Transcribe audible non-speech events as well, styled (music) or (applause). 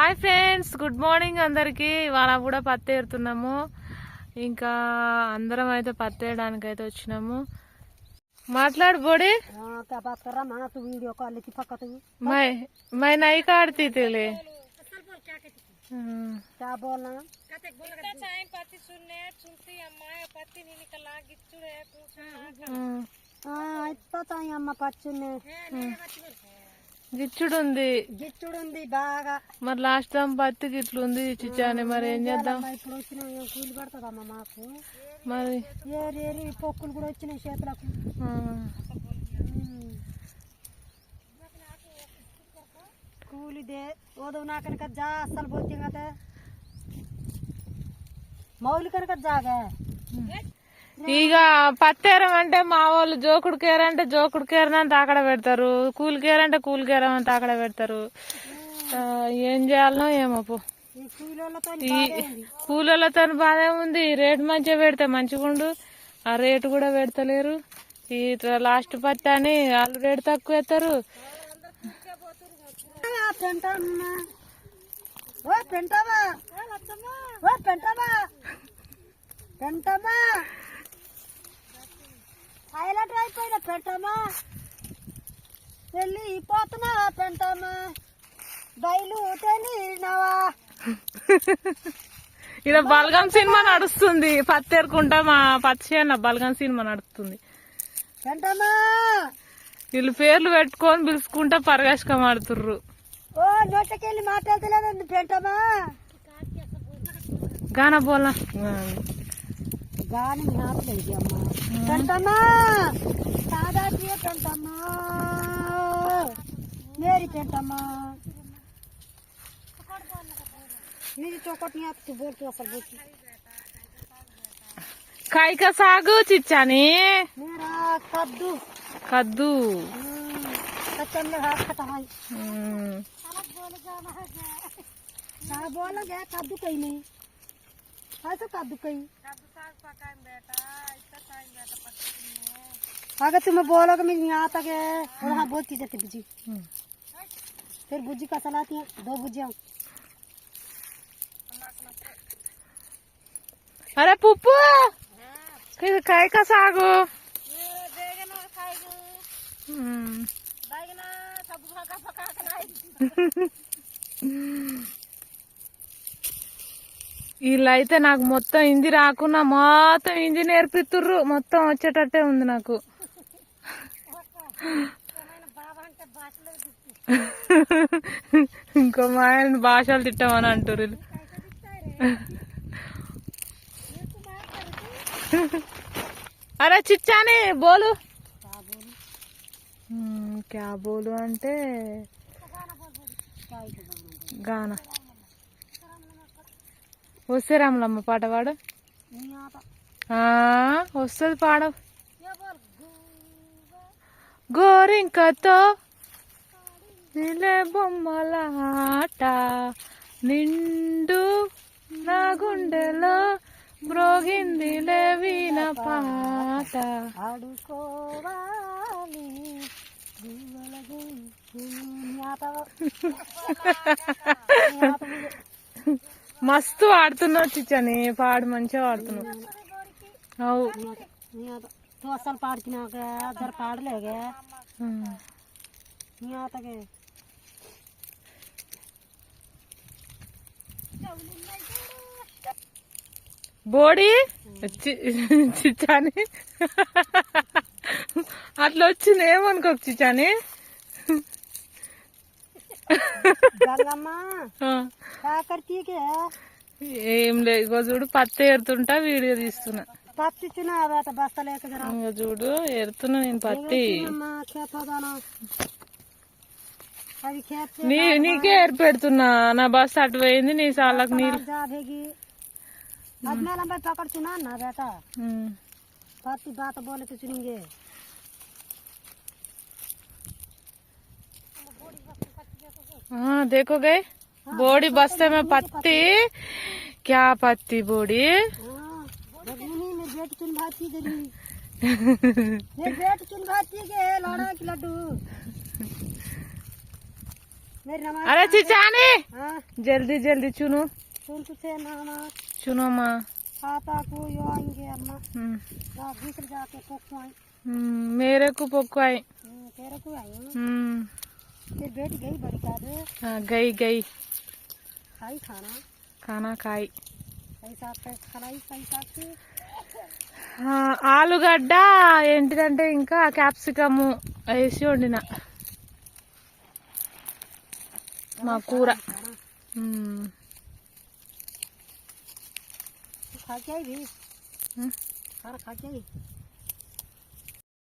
Hi friends good morning అందరికి. ఇవాళ కూడా పత్తి ఏరుతున్నాము. ఇంకా అందరం అయితే పత్తి వేయడానికి అయితే వచ్చినాము. మాట్లాడబోడి మై నై కాడతీ అయిపోతాయి అమ్మ పచ్చున్నే గిచ్చుడుంది. గిచ్చుడుంది బాగా. మరి లాస్ట్ టైం పత్తి గిట్లుంది చిచ్చాని మరి ఏం చేద్దాం? ఇప్పుడు వచ్చిన కూలి పడుతుందమ్మా మాకు? మరి? ఏరి ఏరి పొక్కులు కూడా వచ్చినాయి చేతులకు. కూలిదే ఓదవు నాకనక జా అస్సలు పోతే కదా మౌలి కనుక జాగా. ఇక పత్తేరం అంటే మా వాళ్ళు జోకుడు కేర అంటే జోకుడు కేర అంటే అక్కడ పెడతారు. కూలి కేర అంటే కూలి కేర అంటే అక్కడ పెడతారు ఏం చేయాలనో ఏమో ఈ కూలీలతో బాధే ఉంది. రేటు మంచిగా పెడితే మంచిగుండు ఆ రేటు కూడా పెడతలేరు. ఈ లాస్ట్ పత్తి అని వాళ్ళు రేటు తక్కువ ఎత్తారు పెంటమ్మా పెంటమ్మా హైలైట్ అయిపోయిన పెంటమ్మా. వెళ్ళి పోతున్నా పెంటమ్మా. బయలు తెలినవా ఇక్కడ (laughs) బలగం సినిమా నడుస్తుంది. పత్తి ఎరుకుంటా మా పచ్చి అన్న బలగం సినిమా నడుస్తుంది. పెంటమ్మా. వీళ్ళు పేర్లు పెట్టుకొని పిలుచుకుంటా పరగాశకం ఆడుతుర్రు. ఓ నోట్లకెళ్ళి మాట్లాడతలేదండి పెంటమ్మా. గానా బోలా గాని జ్ఞాపకం అమ్మా పెంటమ్మా సాదాతీయ పెంటమ్మా మేరీ పెంటమ్మా मेरी चौकट नहीं आती बोल तू असल बोल కాయక సాగు చిచ్చాని मेरा कद्दू కద్దు कच्चन में हाथ खटा है ఉమ్. क्या बोला गया कद्दू कहीं नहीं ऐसा कादू कहीं अगर तुम्हें बोलोगे मैं यहाँ तक है। और हाँ बहुत चीज़ें थी बुजी हम्म। फिर बुजी का सलाती है दो बुजिया अरे पुप्पू! फिर खाए का साग? हो बैगना हम्म। सब पका के (laughs) వీళ్ళైతే నాకు మొత్తం హిందీ రాకున్నా మొత్తం ఇంది నేర్పిస్తుర్రు మొత్తం వచ్చేటట్టే ఉంది నాకు. ఇంకో మా ఆయన భాషలు తిట్టామని అంటారు అరే చిచ్చాని బోలు. ఉమ్, క్యా బోలు అంటే గాన. వస్తే రాములమ్మ పాట పాడు. వస్తుంది పాడు. గోరింకతో నిలే బొమ్మలాట నిండు నా గుండెలో బ్రోగింది లేవిన పాట. (laughs) మస్తు ఆడుతున్నావు చిచ్చని పాడు మంచిగా ఆడుతున్నావు. అవు. తోసలు పాడుతున్నాక అద్దరు పాడలేగా ఆతగే బోడి? చిచ్చాని. అట్లా వచ్చింది ఏమనుకో చిచ్చాని? ఏం లేదు ఇగో చూడు పత్తి ఏరుతుంటా వీడియో తీస్తున్నా. పత్తి చూడు ఏరుతున్నా నేను పత్తి. నీ నీకే ఏర్ పెడుతున్నా నా బస్ అటు పోయింది నీ సార్లకు నీళ్ళు. పకడుతున్నా నా బేట? పత్తి బాత బోలకి हाँ देखो गए? बोड़ी बस्ते में पत्ती। क्या पत्ती बोड़ी? अरे चिचानी! जल्दी जल्दी चुनो। चुनो माँ। हम्म। हम्म, मेरे को पोको को आई हूँ हम्म, फिर बेटी गई बड़ी काद हाँ, गई गई खाई खाना खाना खाई पैसा खलाई पैसा से ఆ, ఆలుగడ్డ ఏంటిదంటే ఇంకా క్యాప్సికము వేసి వండిన మా కూర खाना మ్మ్. तू खा के